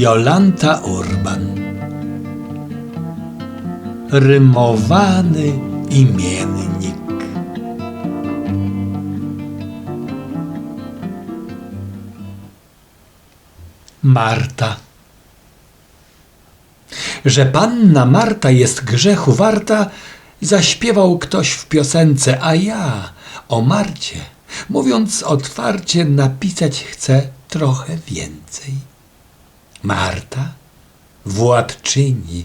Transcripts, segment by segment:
Jolanta Urban. Rymowany imiennik. Marta. Że panna Marta jest grzechu warta, zaśpiewał ktoś w piosence, a ja o Marcie, mówiąc otwarcie, napisać chcę trochę więcej. Marta, władczyni,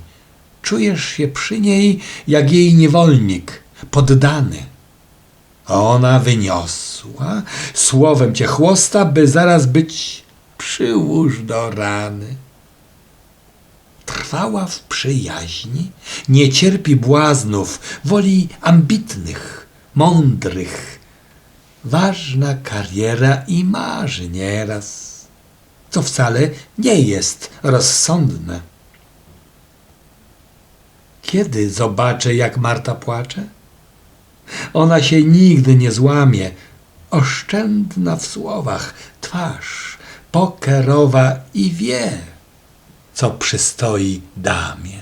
czujesz się przy niej jak jej niewolnik, poddany. Ona wyniosła, słowem cię chłosta, by zaraz być przyłóż do rany. Trwała w przyjaźni, nie cierpi błaznów, woli ambitnych, mądrych. Ważna kariera i marzy nieraz, co wcale nie jest rozsądne. Kiedy zobaczę, jak Marta płacze? Ona się nigdy nie złamie, oszczędna w słowach, twarz pokerowa i wie, co przystoi damie.